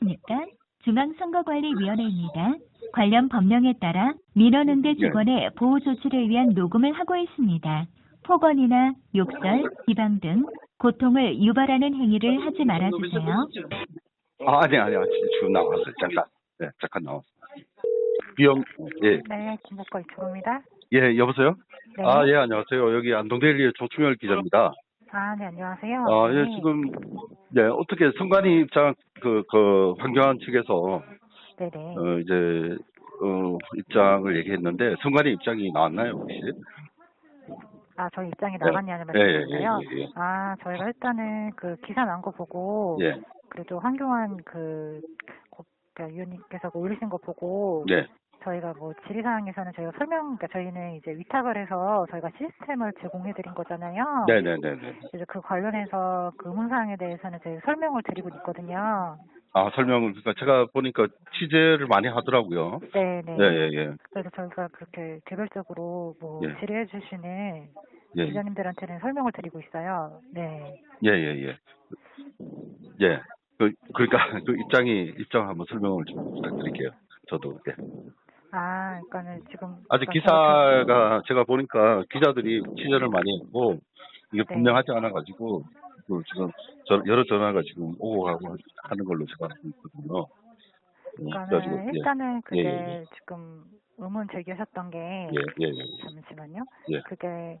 안녕하십니까? 중앙선거관리위원회입니다. 관련 법령에 따라 민원응대 직원의 보호 조치를 위한 녹음을 하고 있습니다. 폭언이나 욕설, 비방 등 고통을 유발하는 행위를 하지 말아주세요. 아, 아니, 아니, 아니, 지금 나왔어요. 잠깐. 네, 잠깐 나왔어요. 비영, 예, 네, 김복걸 주입니다. 예, 여보세요? 네. 아, 예, 안녕하세요. 여기 안동데일리의 조충열 기자입니다. 아, 네, 안녕하세요. 아, 예, 네. 지금, 네, 어떻게 선관위 입장, 그, 그, 황교안 측에서, 네네. 어, 이제, 어, 입장을 얘기했는데, 선관위 입장이 나왔나요, 혹시? 아, 저희 입장이 나갔냐는 예, 예, 말씀이세요? 예, 예, 예. 아, 저희가 일단은 그 기사 난 거 보고, 예, 그래도 황교안 그, 고- 그러니까 위원님께서 그 올리신 거 보고, 네, 저희가 뭐 질의 사항에서는 저희가 설명, 그러니까 저희는 이제 위탁을 해서 저희가 시스템을 제공해드린 거잖아요. 네네네네. 그래서 그 관련해서 그 의문 사항에 대해서는 저희 설명을 드리고 있거든요. 아, 설명을, 그러니까 제가 보니까 취재를 많이 하더라고요. 네네. 예, 예, 예. 그래서 저희가 그렇게 개별적으로 뭐 예. 질의해 주시는 예, 기자님들한테는 설명을 드리고 있어요. 네. 예, 예, 예. 예. 그, 그러니까, 그 입장이, 입장 한번 설명을 좀 부탁드릴게요. 저도, 예. 아, 그러니까는 지금 아직 기사가, 제가 보니까 기자들이 취재를 많이 했고, 이게 네. 분명하지 않아 가지고, 그 지금, 저, 여러 전화가 지금 오고 가고 하는 걸로 제가 알고 있거든요. 음, 그러니까는 그래가지고, 예. 일단은 그게 예, 예, 예. 지금 의문 제기하셨던 게 예, 예, 예. 잠시만요. 예. 그게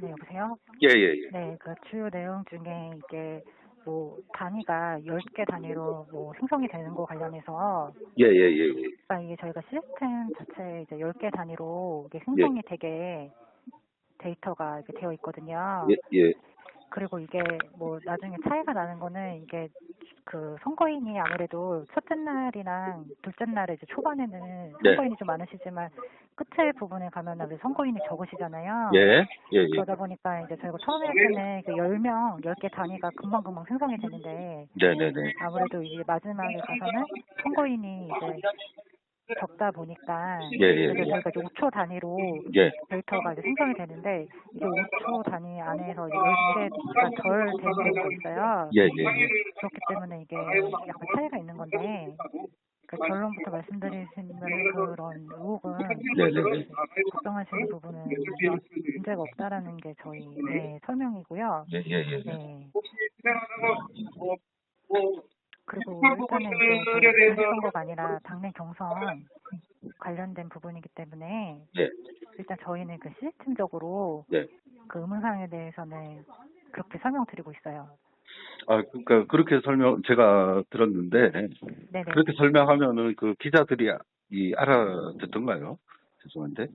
네, 여보세요? 예, 예, 예. 네, 그 주요 내용 중에 이게 뭐 단위가 10개 단위로 뭐 생성이 되는 거 관련해서 예, 예, 예, 예. 그러니까 이게 저희가 시스템 자체에 이제 10개 단위로 이게 생성이 되게 데이터가 이렇게 되어 있거든요. 예, 예. 그리고 이게 뭐 나중에 차이가 나는 거는 이게 그 선거인이 아무래도 첫째 날이랑 둘째 날에 이제 초반에는 네. 선거인이 좀 많으시지만 끝에 부분에 가면은 왜 선거인이 적으시잖아요. 예, 예, 예. 그러다 보니까 이제 저희가 처음에 할 때는 그 10명, 10개 단위가 금방금방 생성이 되는데 네네네. 아무래도 이제 마지막에 가서는 선거인이 이제 적다 보니까 예, 예, 예. 저희가 이제 5초 단위로 예, 데이터가 이제 생성이 되는데 이게 5초 단위 안에서 이제 10개가 덜 되는 경우가 있어요. 예, 예, 예. 그렇기 때문에 이게 약간 차이가 있는 건데 그 결론부터 말씀드리시는 그런 의혹은 네네네. 걱정하시는 부분은 문제가 없다라는 게 저희 네, 설명이고요. 예, 예, 예. 네. 일단은 이제 저희 선거가 아니라 당내 경선 관련된 부분이기 때문에 예, 일단 저희는 그 시스템적으로 예. 그 의문사항에 대해서는 그렇게 설명드리고 있어요. 아, 그러니까 그렇게 설명 제가 들었는데 네네. 그렇게 설명하면은 그 기자들이 아- 이 알아듣던가요? 죄송한데.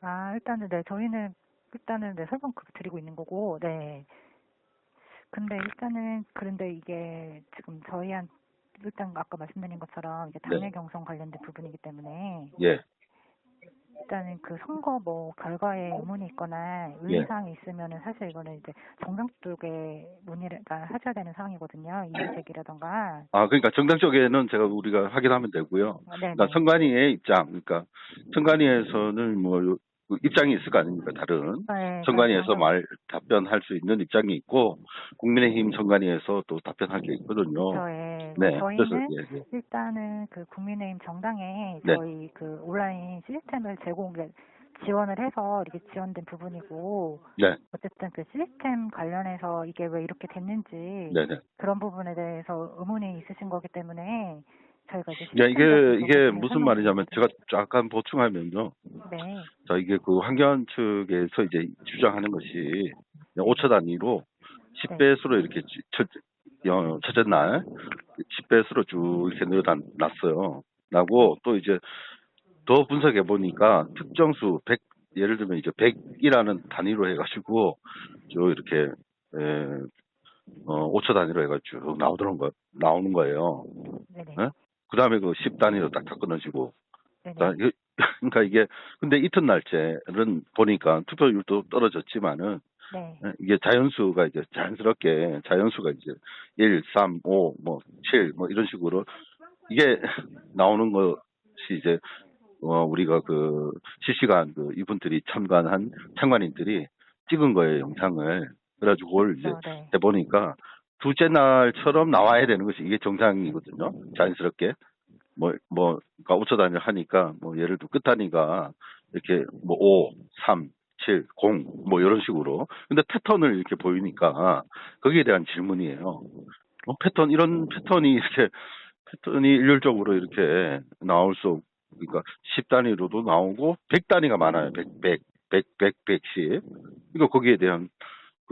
아 일단은 네 저희는 일단은 네 설명 그렇게 드리고 있는 거고 네. 근데 일단은 그런데 이게 지금 저희한 일단 아까 말씀드린 것처럼 이게 당내 네. 경선 관련된 부분이기 때문에 예, 일단은 그 선거 뭐 결과에 의문이 있거나 예. 의문사항이 있으면은 사실 이거는 이제 정당 쪽에 문의를 그러니까 하셔야 되는 사항이거든요. 이의 제기라던가. 아 그러니까 정당 쪽에는 제가 우리가 확인하면 되고요. 아. 그러니까 선관위의 입장, 그러니까 선관위에서는 뭐 입장이 있을 거 아닙니까? 다른 네, 선관위에서 그래서 말 답변할 수 있는 입장이 있고 국민의힘 선관위에서 또 답변할 게 있거든요. 저의 네, 그래서 저희는 예, 예. 일단은 그 국민의힘 정당에 네. 저희 그 온라인 시스템을 제공 지원을 해서 이렇게 지원된 부분이고 네, 어쨌든 그 시스템 관련해서 이게 왜 이렇게 됐는지 네, 네. 그런 부분에 대해서 의문이 있으신 거기 때문에 저희가 이제 야, 이게, 이게 무슨 말이냐면, 제가. 약간 보충하면요. 네, 자, 이게 그 환경 측에서 이제 주장하는 것이 5초 단위로 10배수로 이렇게 주- 첫, 어, 첫째 날 10배수로 쭉 이렇게 늘어났어요. 나고 또 이제 더 분석해 보니까 특정 수 100, 예를 들면 이제 100이라는 단위로 해가지고 쭉 이렇게 에, 어, 5초 단위로 해가지고 쭉 나오는 거 나오는 거예요. 네? 그 다음에 그 10 단위로 딱딱 끊어지고. 이게- 그러니까 이게 근데 이튿날째는 보니까 투표율도 떨어졌지만은 네, 예, 이게 자연수가 이제 자연스럽게 자연수가 이제 1, 3, 5, 뭐 7, 뭐 이런 식으로 이게 나오는 것이 이제 어 우리가 그 실시간 그 이분들이 참관한 참관인들이 찍은 거예요 영상을. 그래가지고 그걸 이제 어, 네, 해보니까 둘째 날처럼 나와야 되는 것이 이게 정상이거든요. 자연스럽게. 뭐, 뭐, 그러니까 5초 단위를 하니까, 뭐, 예를 들어 끝 단위가 이렇게 뭐 5, 3, 7, 0, 뭐 이런 식으로. 근데 패턴을 이렇게 보이니까 거기에 대한 질문이에요. 어, 패턴, 이런 패턴이 이렇게, 패턴이 일률적으로 이렇게 나올 수, 없- 그러니까 10 단위로도 나오고 100 단위가 많아요. 100, 100, 100, 100, 100씩. 그러니까 거기에 대한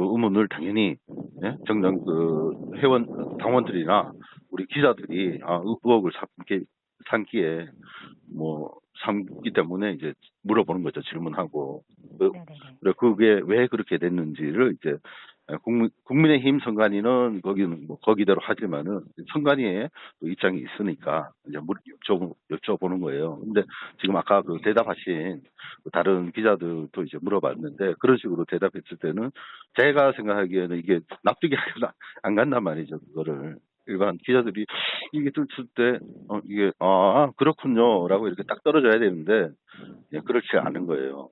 그 의문을 당연히 예? 정당 그 회원 당원들이나 우리 기자들이 아, 의- 의혹을 삼기 삼기에 뭐 삼기 때문에 이제 물어보는 거죠 질문하고 그, 그래 그게 왜 그렇게 됐는지를 이제 국민, 국민 의힘 선관위는 거기는 뭐 거기대로 하지만은 선관위에 또 입장이 있으니까 이제 물 여쭤, 여쭤보는 거예요. 근데 지금 아까 그 대답하신 그 다른 기자들도 이제 물어봤는데 그런 식으로 대답했을 때는 제가 생각하기에는 이게 납득이 안- 안 간단 말이죠. 그거를 일반 기자들이 이게 들을 때 어, 이게 아 그렇군요 라고 이렇게 딱 떨어져야 되는데 예, 그렇지 않은 거예요.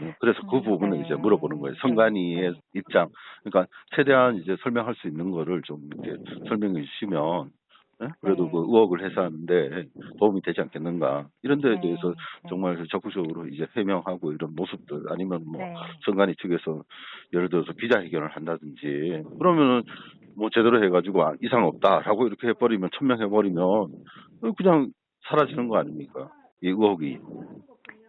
음, 네, 그래서 그 음, 부분을 네. 이제 물어보는 거예요. 네, 선관위의 네. 입장. 그러니까 최대한 이제 설명할 수 있는 거를 좀 이렇게 설명해 주시면 예? 그래도 네. 그 의혹을 해소하는데 도움이 되지 않겠는가. 이런 데에 네, 대해서 네. 정말 적극적으로 이제 해명하고 이런 모습들 아니면 뭐 네. 선관위 측에서 예를 들어서 기자회견을 한다든지 그러면은 뭐 제대로 해가지고 아, 이상 없다라고 이렇게 해버리면 천명해버리면 그냥 사라지는 거 아닙니까? 이 의혹이.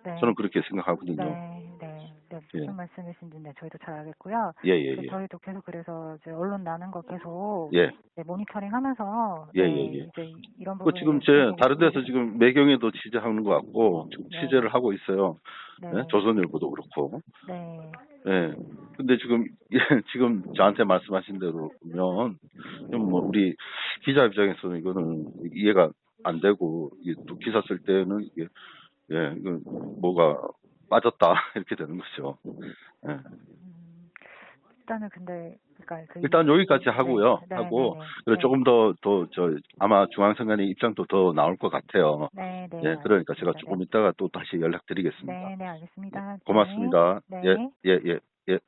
네. 저는 그렇게 생각하거든요. 네, 네, 네. 무슨 예. 말씀이신지 네, 저희도 잘 알겠고요. 예, 예, 그 예. 저희도 계속 그래서 이제 언론 나는 거 계속 예. 네, 모니터링하면서 예, 네, 예, 예. 이제 이런 그 부분 지금 제 다른 데서 지금 매경에도 취재하는 것 같고 지금 네. 취재를 하고 있어요. 네, 예? 조선일보도 그렇고. 네, 예. 근데 지금 예, 지금 저한테 말씀하신 대로면 좀뭐 우리 기자 입장에서는 이거는 이해가 안 되고 또 기사 쓸 때는 이게 예, 이거 뭐가 빠졌다 이렇게 되는 거죠. 예. 음, 일단은 근데 그러니까 그 일단 여기까지 하고요. 네, 네, 하고 네, 네, 그리고 네. 조금 더 더 저 아마 중앙선관위 입장도 더 나올 것 같아요. 네, 네. 예, 그러니까 제가. 조금 이따가 또 다시 연락드리겠습니다. 네, 네, 알겠습니다. 고맙습니다. 네. 예, 예, 예, 예.